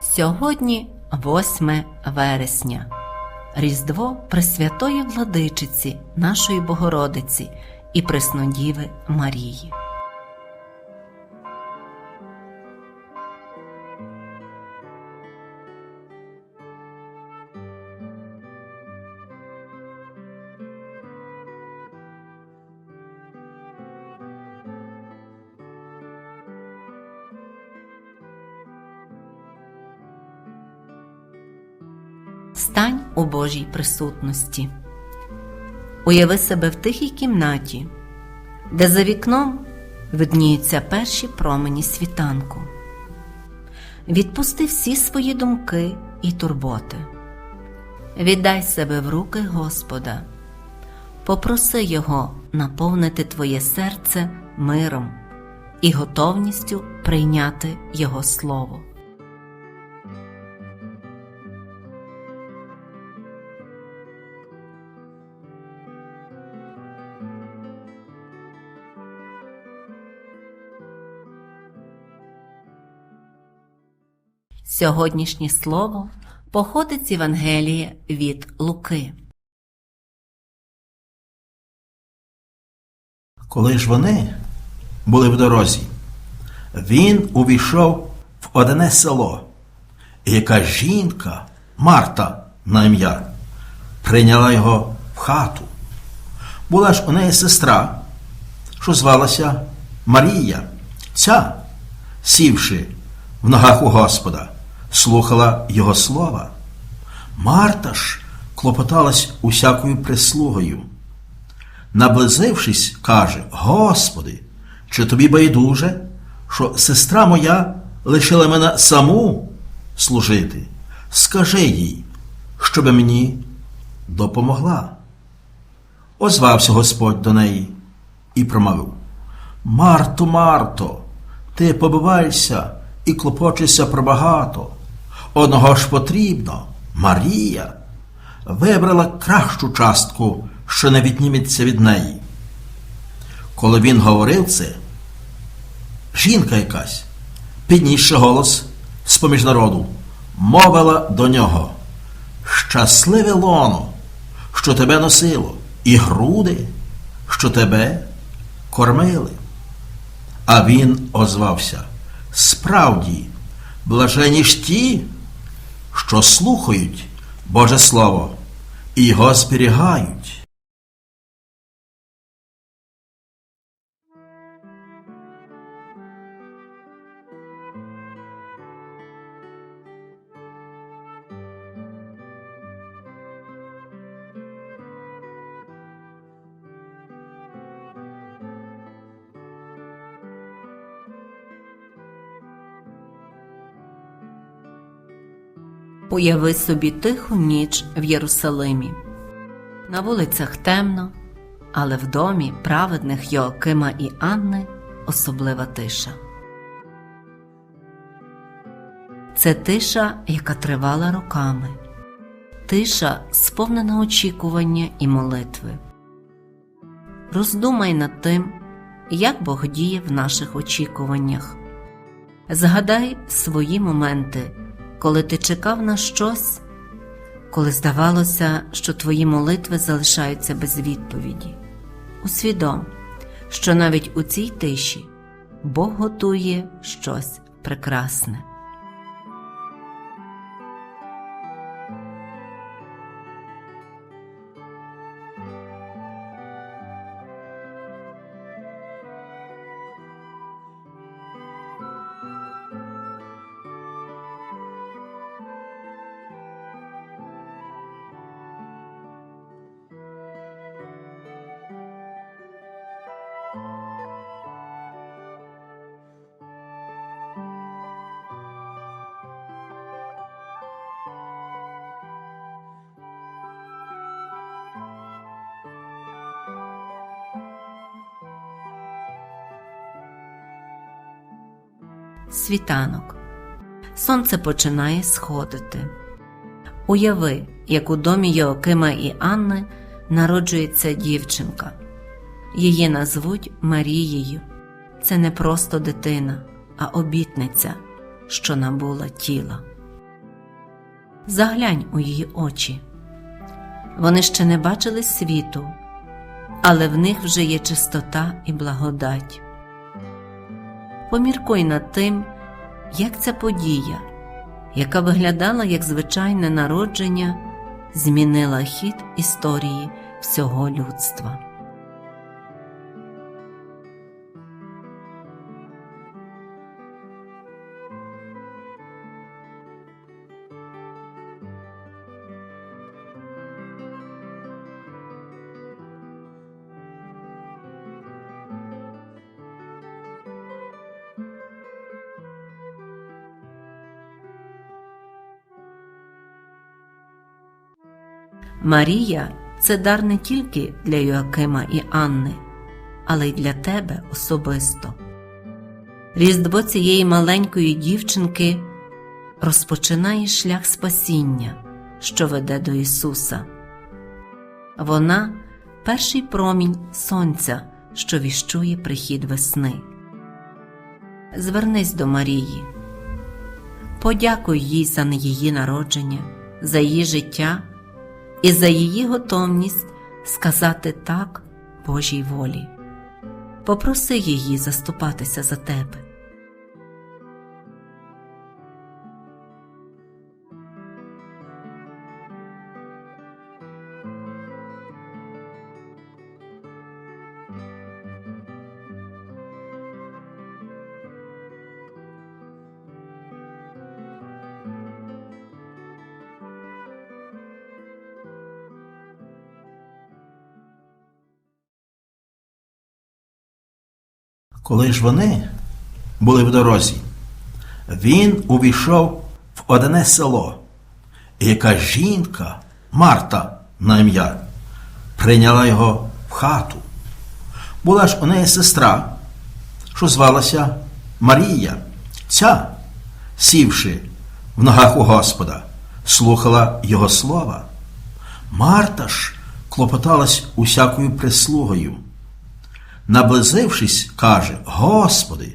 Сьогодні 8 вересня, Різдво Пресвятої Владичиці, нашої Богородиці і Преснодіви Марії. Стань у Божій присутності. Уяви себе в тихій кімнаті, де за вікном видніються перші промені світанку. Відпусти всі свої думки і турботи. Віддай себе в руки Господа, попроси Його наповнити твоє серце миром і готовністю прийняти Його Слово. Сьогоднішнє слово походить з Євангелія від Луки. Коли ж вони були в дорозі, він увійшов в одне село, і яка жінка, Марта на ім'я, прийняла його в хату. Була ж у неї сестра, що звалася Марія. Ця, сівши в ногах у Господа, слухала його слова. Марта ж клопоталась усякою прислугою. Наблизившись, каже: Господи, чи тобі байдуже, що сестра моя лишила мене саму служити? Скажи їй, щоб мені допомогла. Озвався Господь до неї і промовив: Марто, Марто, ти побиваєшся і клопочешся про багато. Одного ж потрібно, Марія вибрала кращу частку, що не відніметься від неї. Коли він говорив це, жінка якась, піднісши голос з поміж народу, мовила до нього Щасливе лоно, що тебе носило, і груди, що тебе кормили. А він озвався Справді, блажені ж ті, що слухають Боже Слово і його зберігають. Уяви собі тиху ніч в Єрусалимі. На вулицях темно, але в домі праведних Йоакима і Анни особлива тиша. Це тиша, яка тривала роками, тиша, сповнена очікування і молитви. Роздумай над тим, як Бог діє в наших очікуваннях. Згадай свої моменти, коли ти чекав на щось, коли здавалося, що твої молитви залишаються без відповіді. Усвідом, що навіть у цій тиші Бог готує щось прекрасне. Світанок. Сонце починає сходити. Уяви, як у домі Йоакима і Анни народжується дівчинка. Її назвуть Марією. Це не просто дитина, а обітниця, що набула тіла. Заглянь у її очі. Вони ще не бачили світу, але в них вже є чистота і благодать. Поміркуй над тим, як ця подія, яка виглядала як звичайне народження, змінила хід історії всього людства. Марія це дар не тільки для Йоакима і Анни, але й для тебе особисто. Різдво цієї маленької дівчинки розпочинає шлях спасіння, що веде до Ісуса. Вона перший промінь сонця, що віщує прихід весни. Звернись до Марії, подякуй їй за її народження, за її життя і за її готовність сказати так Божій волі. Попроси її заступатися за тебе. Коли ж вони були в дорозі, він увійшов в одне село, і яка жінка, Марта на ім'я, прийняла його в хату. Була ж у неї сестра, що звалася Марія. Ця, сівши в ногах у Господа, слухала його слова. Марта ж клопоталась усякою прислугою. Наблизившись, каже: Господи,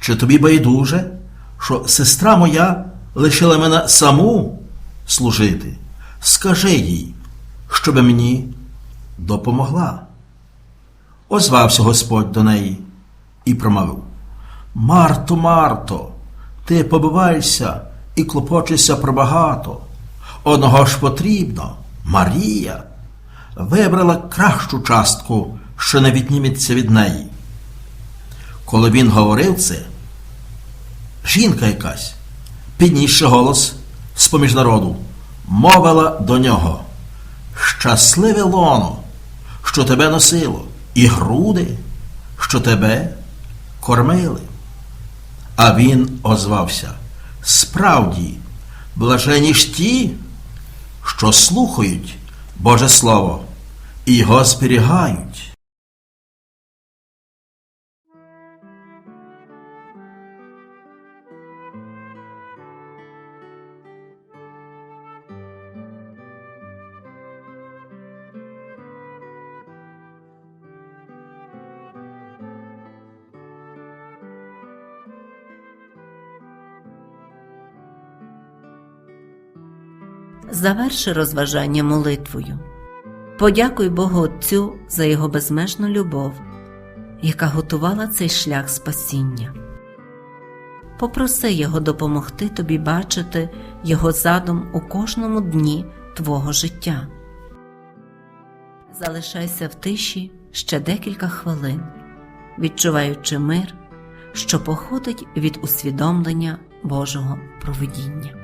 чи тобі байдуже, що сестра моя лишила мене саму служити? Скажи їй, щоби мені допомогла. Озвався Господь до неї і промовив: Марто, Марто, ти побиваєшся і клопочешся про багато. Одного ж потрібно, Марія вибрала кращу частку, що не відніметься від неї. Коли він говорив це, жінка якась, піднісши голос з поміж народу, мовила до нього Щасливе лоно, що тебе носило, і груди, що тебе кормили. А він озвався Справді, блажені ж ті, що слухають Боже Слово і його зберігають. Заверши розважання молитвою. Подякуй Богу Отцю за його безмежну любов, яка готувала цей шлях спасіння. Попроси Його допомогти тобі бачити Його задум у кожному дні твого життя. Залишайся в тиші ще декілька хвилин, відчуваючи мир, що походить від усвідомлення Божого провидіння.